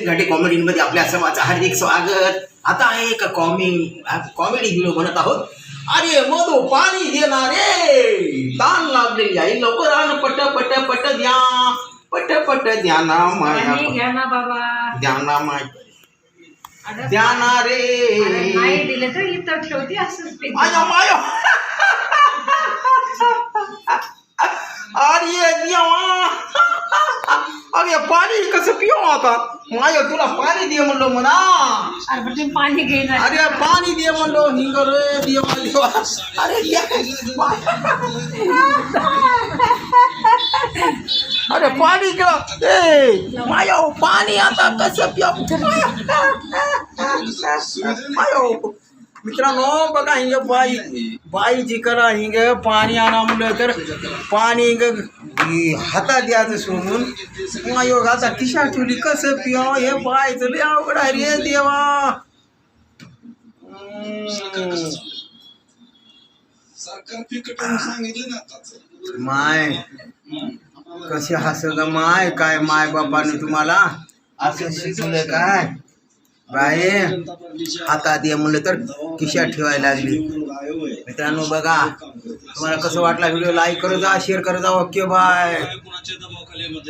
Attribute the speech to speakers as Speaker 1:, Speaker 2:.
Speaker 1: घाटी कॉमेडीमध्ये आपल्या सर्वांचं हार्दिक स्वागत. आता आहे एक कॉमी कॉमेडी व्हिडिओ बनत आहोत. अरे मधो पाणी देणार. रे ताण लागलेली आहे. लवकर आण पट पट पट द्या. पट पट द्या ना माया.
Speaker 2: पाणी घ्या ना बाबा.
Speaker 1: द्या ना माय.
Speaker 2: अगं,
Speaker 1: द्या ना
Speaker 2: अरे नाही
Speaker 1: रे
Speaker 2: दिलं तर इथं ठेवते असंच ते.
Speaker 1: माया. अरे देवा. अरे पाणी कसं पिऊ आता? माय तुला पाणी दे म्हणलो म्हणा.
Speaker 2: अरे पण तुम्ही पाणी घेणार.
Speaker 1: अरे पाणी दे म्हणलो. हिंग रे देवा अरे दे. अरे पाणी ग ए मायो पाणी आता कसं पिऊ? मायो मित्रांनो बघा हिंग बाई. बाई जी करा हिंग पाणी आणा म्हणलं तर पाणी हिंग हातात द्यायचं सोडून. मायो आता खिशा ठेवली कसं पिऊ हे बाय लय अवघड आहे रे देवा. माय कसे हस ग माय काय माय बापाने तुम्हाला? असं शिकवलं काय? बाई हातात ये म्हणलं तर खिशात ठेवायला लागली. मित्रांनो बघा तुम्हाला कसं वाटला? व्हिडिओ लाईक करत जा शेअर करत जा. Okay bye